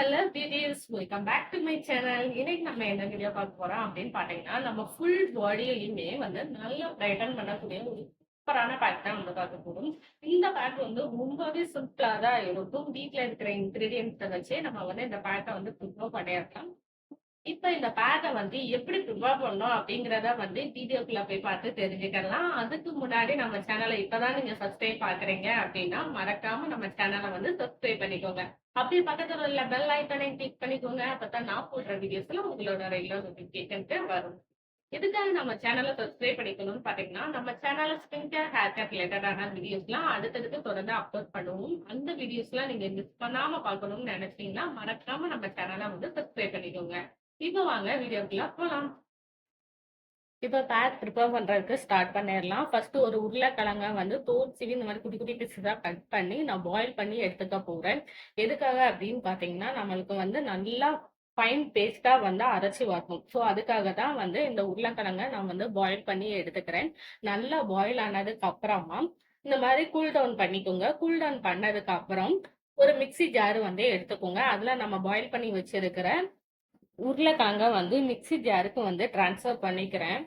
Hello beauties welcome back to my channel இன்னைக்கு நம்ம என்ன வீடியோ பார்க்க போறோம் அப்படின்னு பாத்தீங்கன்னா நம்ம ஃபுல் பாடியிலையுமே வந்து நல்லா பிரைட்டன் பண்ணக்கூடிய ஒரு சூப்பரான பேக் தான் நம்ம பார்க்க போறோம். இந்த பேக் வந்து ரொம்பவே சிம்பிளா தான் இருக்கும். வீட்டில் இருக்கிற இன்கிரீடியன்ஸை வச்சு நம்ம வந்து இந்த பேக்கை வந்து ப்ரிப்பேர் பண்ணியிருக்கலாம் இப்ப இந்த பேக்கை வந்து எப்படி ப்ரிப்பேர் பண்ணோம் அப்படிங்கிறத வந்து வீடியோக்குள்ள போய் பார்த்து தெரிஞ்சுக்கலாம். அதுக்கு முன்னாடி நம்ம சேனலை இப்பதான் நீங்க சப்ஸ்கிரைப் பாக்குறீங்க அப்படின்னா மறக்காம நம்ம சேனலை வந்து சப்ஸ்கிரைப் பண்ணிக்கோங்க. அப்படியே பக்கத்துல உள்ள பெல் ஐக்கனை கிளிக் பண்ணிக்கோங்க. அப்பதான் நான் போடுற வீடியோஸ்ல உங்களோட ரெகுலர் நோட்டிபிகேஷனுக்கு வரும். எதுக்காக நம்ம சேனலை சப்ஸ்கிரைப் பண்ணிக்கணும்னு பாத்தீங்கன்னா நம்ம சேனல்ல ஸ்கின் கேர் ஹேர் கேர் ரிலேட்டடான வீடியோஸ்லாம் அடுத்தடுத்து தொடர்ந்து அப்லோட் பண்ணுவோம். அந்த வீடியோஸ்லாம் நீங்க மிஸ் பண்ணாம பாக்கணும்னு நினைச்சீங்கன்னா மறக்காம நம்ம சேனலை வந்து சப்ஸ்கிரைப் பண்ணிக்கோங்க. இப்போ வாங்க வீடியோக்குள்ள போகலாம் இப்போ பேக் ப்ரிப்பேர் பண்ணுறதுக்கு ஸ்டார்ட் பண்ணிடலாம். ஃபஸ்ட்டு ஒரு உருளைக்கிழங்க வந்து தோல் இந்த மாதிரி குட்டி குட்டி பீஸஸாக கட் பண்ணி நான் பாயில் பண்ணி எடுத்துக்க போகிறேன் எதுக்காக அப்படின்னு பார்த்தீங்கன்னா நம்மளுக்கு வந்து நல்லா ஃபைன் பேஸ்ட்டாக வந்து அரைச்சி வரணும். ஸோ அதுக்காக தான் வந்து இந்த உருளைக்கிழங்க நான் வந்து பாயில் பண்ணி எடுத்துக்கிறேன். நல்லா பாயில் ஆனதுக்கு அப்புறமா இந்த மாதிரி கூல் டவுன் பண்ணிக்கோங்க. கூல் டவுன் பண்ணதுக்கு அப்புறம் ஒரு மிக்ஸி ஜார் வந்து எடுத்துக்கோங்க. அதில் நம்ம பாயில் பண்ணி வச்சிருக்கிற உருளைக்கிழங்க வந்து மிக்ஸி ஜாருக்கு வந்து ட்ரான்ஸ்ஃபர் பண்ணிக்கிறேன்.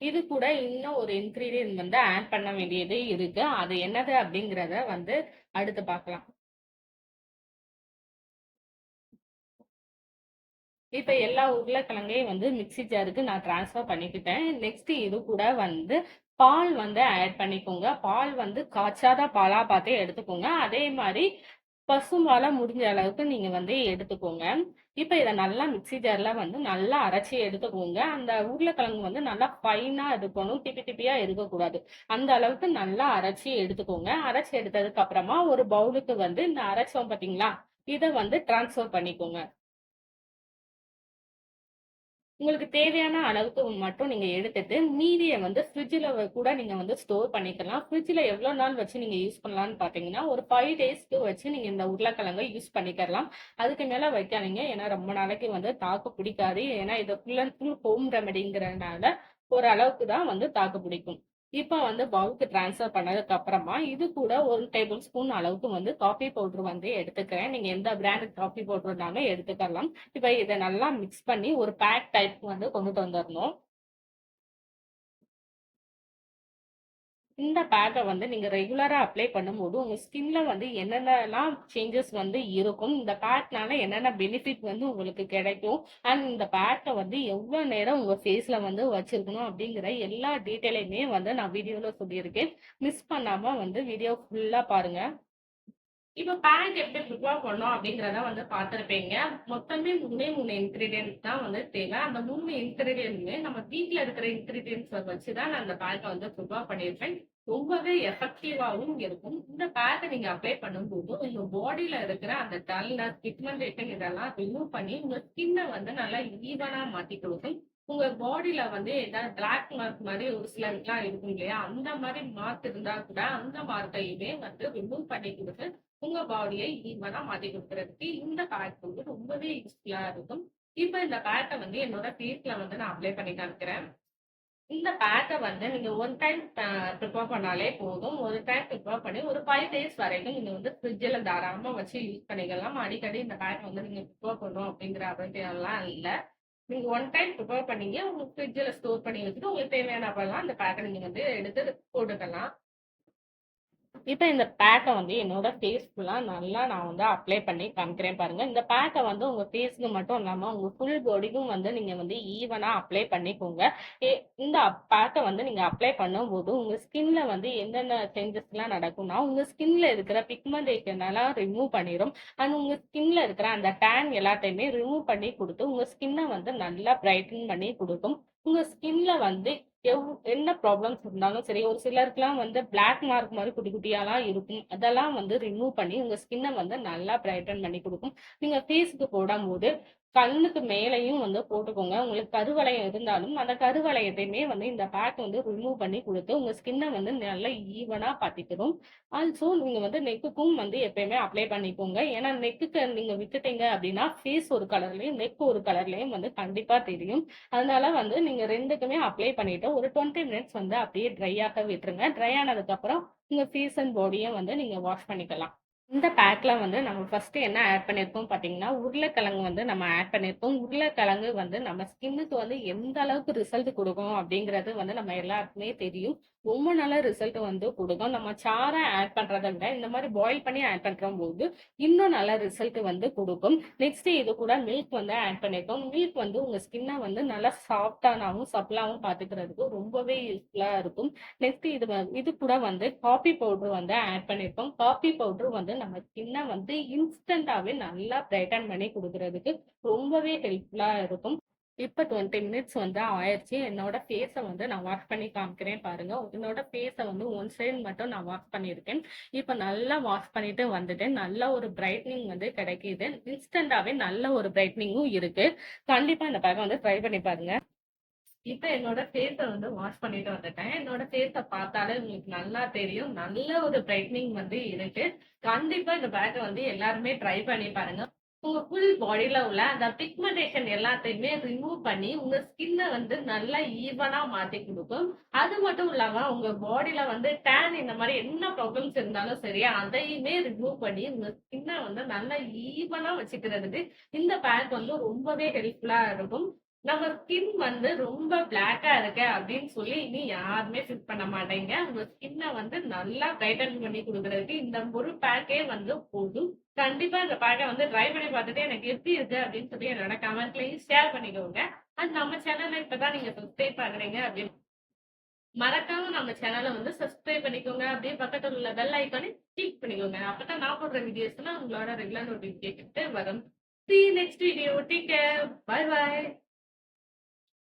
இது கூட இன்னும் ஒரு இன்க்ரீடியன்ட் வந்து ஆட் பண்ண வேண்டியது இருக்கு. அது என்னது அப்படிங்கிறத வந்து அடுத்து பார்க்கலாம் இப்ப எல்லா உருளைக்கிழங்கையும் வந்து மிக்ஸி ஜாருக்கு நான் ட்ரான்ஸ்ஃபர் பண்ணிக்கிட்டேன். நெக்ஸ்ட் இது கூட வந்து பால் வந்து ஆட் பண்ணிக்கோங்க. பால் வந்து காய்ச்சாத பாலா பார்த்து எடுத்துக்கோங்க. அதே மாதிரி பசும்பாலை முடிஞ்ச அளவுக்கு நீங்க வந்து எடுத்துக்கோங்க. இப்ப இதை நல்லா மிக்ஸி ஜார்ல வந்து நல்லா அரைச்சி எடுத்துக்கோங்க. அந்த உருளைக்கிழங்கு வந்து நல்லா ஃபைனா இருக்கணும். திப்பி திப்பியா இருக்கக்கூடாது. அந்த அளவுக்கு நல்லா அரைச்சி எடுத்துக்கோங்க. அரைச்சி எடுத்ததுக்கு அப்புறமா ஒரு பவுலுக்கு வந்து இந்த அரைச்சோம் பாத்தீங்களா? இதை வந்து டிரான்ஸ்ஃபர் பண்ணிக்கோங்க. உங்களுக்கு தேவையான அளவுக்கு மட்டும் நீங்க எடுத்துட்டு மீதியை வந்து ஃப்ரிட்ஜில் கூட நீங்க வந்து ஸ்டோர் பண்ணிக்கலாம். ஃப்ரிட்ஜில் எவ்வளோ நாள் வச்சு நீங்க யூஸ் பண்ணலாம்னு பார்த்தீங்கன்னா ஒரு ஃபைவ் டேஸ்க்கு வச்சு நீங்க இந்த உருளைக்கிழங்கை யூஸ் பண்ணிக்கலாம். அதுக்கு மேலே வைக்காதீங்க. ஏன்னா ரொம்ப நாளைக்கு வந்து தாக்கு பிடிக்காது. ஏன்னா இது ஃபுல் அண்ட் ஃபுல் ஹோம் ரெமெடிங்கிறதுனால ஒரு அளவுக்கு தான் வந்து தாக்கு பிடிக்கும். இப்போ வந்து பவுலுக்கு ட்ரான்ஸ்ஃபர் பண்ணதுக்கு அப்புறமா இது கூட ஒரு டேபிள் ஸ்பூன் அளவுக்கு வந்து காஃபி பவுடர் வந்து எடுத்துக்கிறேன். நீங்க எந்த பிராண்ட் காஃபி பவுடர்னாலும் எடுத்துக்கலாம். இப்போ இதை நல்லா மிக்ஸ் பண்ணி ஒரு பேக் டைப் வந்து கொண்டுட்டு வந்துடணும். இந்த பேக்கை வந்து நீங்கள் ரெகுலராக அப்ளை பண்ணும்போது உங்கள் ஸ்கின்ல வந்து என்னென்னலாம் சேஞ்சஸ் வந்து இருக்கும் இந்த பேக்னால என்னென்ன பெனிஃபிட் வந்து உங்களுக்கு கிடைக்கும் அண்ட் இந்த பேக்கை வந்து எவ்வளோ நேரம் உங்கள் ஃபேஸில் வந்து வச்சுருக்கணும் அப்படிங்கிற எல்லா டீட்டெயிலையுமே வந்து நான் வீடியோவில் சொல்லியிருக்கேன். மிஸ் பண்ணாமல் வந்து வீடியோ ஃபுல்லாக பாருங்கள் இப்போ பேக் எப்படி ப்ரிப்பேர் பண்ணோம் அப்படிங்கிறத வந்து பார்த்துருப்பீங்க. மொத்தமே மூணே மூணு இன்க்ரீடியன்ஸ் தான் வந்து தேவை. அந்த மூணு இன்க்ரீடியன்ட்மே நம்ம வீட்டில் இருக்கிற இன்க்ரீடியன்ஸை வச்சு தான் நான் அந்த பேக்கை வந்து ப்ரிப்பேர் பண்ணியிருப்பேன். ரொம்பவே எஃபெக்டிவாகவும் இருக்கும் இந்த பேக்கை நீங்க அப்ளை பண்ணும்போது உங்க பாடியில இருக்கிற அந்த டல்னஸ் பிக்மெண்டேஷன் இதெல்லாம் ரிமூவ் பண்ணி உங்க ஸ்கின்னை வந்து நல்லா ஈவனா மாத்தி கொடுக்கும் உங்க பாடியில வந்து ஏதாவது பிளாக் மார்க் மாதிரி ஒரு சிலருக்குலாம் இருக்கும் இல்லையா? அந்த மாதிரி மார்க் இருந்தா கூட அந்த மார்க்கையுமே வந்து ரிமூவ் பண்ணி கொடுத்து உங்க பாடியை ஈவனா மாத்தி கொடுக்கறதுக்கு இந்த பேக் வந்து ரொம்பவே யூஸ்ஃபுல்லா இருக்கும். இப்ப இந்த பேக்கை வந்து என்னோட ஃபேஸ்ல வந்து நான் அப்ளை பண்ணி காமிக்கிறேன். இந்த பேக்கை வந்து நீங்க ஒன் டைம் ப்ரிப்பேர் பண்ணாலே போதும். ஒரு டைம் ப்ரிப்பேர் பண்ணி ஒரு ஃபைவ் டேஸ் வரைக்கும் நீங்க வந்து ஃப்ரிட்ஜில் தாராளமாக வச்சு யூஸ் பண்ணிக்கலாம். அடிக்கடி இந்த பேக்கை வந்து நீங்க ப்ரிப்பேர் பண்ணணும் அப்படிங்கிற அவசியம்லாம் இல்லை. நீங்க ஒன் டைம் ப்ரிப்பேர் பண்ணீங்க உங்களுக்கு ஃப்ரிட்ஜில் ஸ்டோர் பண்ணி வச்சுட்டு உங்களுக்கு தேவையான அப்பெல்லாம் அந்த பேக்கை நீங்க வந்து எடுத்து போட்டுக்கலாம். இப்போ இந்த பேக்கை வந்து என்னோட ஃபேஸ் ஃபுல்லாக நல்லா நான் வந்து அப்ளை பண்ணி காமிக்கிறேன் பாருங்க. இந்த பேக்கை வந்து உங்கள் ஃபேஸ்க்கு மட்டும் இல்லாமல் உங்கள் ஃபுல் பாடிக்கும் வந்து நீங்கள் வந்து ஈவனாக அப்ளை பண்ணிக்கோங்க. இந்த பேக்கை வந்து நீங்கள் அப்ளை பண்ணும்போது உங்கள் ஸ்கின்ல வந்து என்னென்ன சேஞ்சஸ்லாம் நடக்கும்னா உங்கள் ஸ்கின்ல இருக்கிற பிக்மெண்டேஷனெல்லாம் ரிமூவ் பண்ணிடும் அண்ட் உங்கள் ஸ்கின்ல இருக்கிற அந்த டேன் எல்லாத்தையுமே ரிமூவ் பண்ணி கொடுத்து உங்கள் ஸ்கின்னை வந்து நல்லா பிரைட்டன் பண்ணி கொடுக்கும். உங்கள் ஸ்கின்ல வந்து எவ் என்ன ப்ராப்ளம்ஸ் இருந்தாலும் சரி ஒரு சிலருக்குலாம் வந்து பிளாக் மார்க் மாதிரி குட்டி குட்டியாலாம் இருக்கும். அதெல்லாம் வந்து ரிமூவ் பண்ணி உங்க ஸ்கின்னை வந்து நல்லா பிரைட்டன் பண்ணி கொடுக்கும். நீங்க ஃபேஸுக்கு போடும்போது கண்ணுக்கு மேலையும் வந்து போட்டுக்கோங்க. உங்களுக்கு கருவளையம் இருந்தாலும் அந்த கருவளையத்தையுமே வந்து இந்த பேக் வந்து ரிமூவ் பண்ணி கொடுத்து உங்க ஸ்கின்னை வந்து நல்லா ஈவனா பார்த்திக்கிறோம் ஆல்சோ நீங்க வந்து நெக்குக்கும் வந்து எப்பயுமே அப்ளை பண்ணிக்கோங்க. ஏன்னா நெக்குக்கு நீங்க விட்டுட்டீங்க அப்படின்னா ஃபேஸ் ஒரு கலர்லயும் நெக் ஒரு கலர்லயும் வந்து கண்டிப்பா தெரியும். அதனால வந்து நீங்க ரெண்டுக்குமே அப்ளை பண்ணிட்டு ஒரு டுவெண்ட்டி மினிட்ஸ் வந்து அப்படியே ட்ரை ஆக விட்டுருங்க. ட்ரை ஆனதுக்கு அப்புறம் உங்க ஃபேஸ் அண்ட் பாடியை வந்து நீங்க வாஷ் பண்ணிக்கலாம். இந்த பேக்கில் வந்து நம்ம ஃபஸ்ட்டு என்ன ஆட் பண்ணியிருக்கோம் பார்த்தீங்கன்னா, உருளைக்கிழங்கு வந்து நம்ம ஆட் பண்ணியிருக்கோம். உருளைக்கிழங்கு வந்து நம்ம ஸ்கின்னுக்கு வந்து எந்த அளவுக்கு ரிசல்ட் கொடுக்கும் அப்படிங்கிறது வந்து நம்ம எல்லாருக்குமே தெரியும். ரொம்ப நல்ல ரிசல்ட் வந்து கொடுக்கும் நம்ம சாரை ஆட் பண்ணுறதை விட, இந்த மாதிரி பாயில் பண்ணி ஆட் பண்றம்போது, இன்னும் நல்ல ரிசல்ட் வந்து கொடுக்கும் நெக்ஸ்ட் இது கூட மில்க் வந்து ஆட் பண்ணியிருக்கோம். மில்க் வந்து உங்கள் ஸ்கின்னை வந்து நல்லா சாஃப்டானாகவும் சப்ளாகவும் பார்த்துக்கிறதுக்கு ரொம்பவே யூஸ்ஃபுல்லாக இருக்கும். நெக்ஸ்ட் இது இது கூட வந்து காஃபி பவுட்ரு வந்து ஆட் பண்ணியிருக்கோம். காஃபி பவுட்ரு வந்து நம்ம ஸ்கின்ன வந்து இன்ஸ்டன்ட்டாவே நல்லா பிரைட்டன் பண்ணி கொடுக்கறதுக்கு ரொம்பவே ஹெல்ப்ஃபுல்லா இருக்கும். இப்ப 20 மினிட்ஸ் வந்து ஆயிடுச்சு என்னோட ஃபேஸ வந்து நான் வாஷ் பண்ணி காமிக்கிறேன் பாருங்க. என்னோட ஃபேஸ வந்து ஒன் சைடு மட்டும் நான் வாஷ் பண்ணியிருக்கேன். இப்ப நல்லா வாஷ் பண்ணிட்டு வந்துட்டேன். நல்ல ஒரு பிரைட்னிங் வந்து கிடைக்குது. இன்ஸ்டன்ட்டாவே நல்ல ஒரு பிரைட்னிங்கும் இருக்கு. கண்டிப்பா இந்த பேக்கை வந்து ட்ரை பண்ணி பாருங்க. இப்ப என்னோட ஃபேஸை வந்து வாஷ் பண்ணிட்டு வந்துட்டேன். என்னோட ஃபேஸ பார்த்தாலே உங்களுக்கு நல்லா தெரியும். நல்ல ஒரு பிரைட்னிங் வந்து இருக்கு. கண்டிப்பா இந்த பேக்க வந்து எல்லாருமே ட்ரை பண்ணி பாருங்க. உங்க ஃபுல் பாடியில உள்ள அந்த பிக்மெண்டேஷன் எல்லாத்தையுமே ரிமூவ் பண்ணி, உங்க ஸ்கின்ன வந்து நல்லா ஈவனா மாத்தி கொடுக்கும் அது மட்டும் இல்லாம உங்க பாடியில வந்து டேன் இந்த மாதிரி என்ன ப்ராப்ளம்ஸ் இருந்தாலும் சரி, அதையுமே ரிமூவ் பண்ணி உங்க ஸ்கின்ன வந்து நல்லா ஈவனா வச்சுக்கிறதுக்கு இந்த பேக் வந்து ரொம்பவே ஹெல்ப்ஃபுல்லா இருக்கும். நம்ம ஸ்கின் வந்து ரொம்ப பிளாக்கா இருக்கு அப்படின்னு சொல்லி இனி யாருமே ஃபிட் பண்ண மாட்டேங்க உங்க ஸ்கின்ன வந்து நல்லா பிரைட்டன் பண்ணி கொடுக்கறதுக்கு இந்த ஒரு பேக்கே வந்து போதும். கண்டிப்பா இந்த பேக்கை வந்து ட்ரை பண்ணி பார்த்துட்டு எனக்கு எப்படி இருக்கு அப்படின்னு சொல்லி என்னோட கமெண்ட்லயும் ஷேர் பண்ணிக்கோங்க. அது நம்ம சேனல்ல இப்பதான் நீங்க சப்ஸ்கிரைப் பண்றீங்க அப்படின்னு மறக்காம நம்ம சேனலை வந்து சப்ஸ்கிரைப் பண்ணிக்கோங்க. அப்படியே பக்கத்துல உள்ள பெல் ஐக்கானே கிளிக் பண்ணிக்கோங்க. அப்பதான் நான் போடுற வீடியோஸ்லாம் உங்களோட ரெகுலர் நோட்டிஃபிகேஷன் வரும். See you next video. Take care. Bye bye.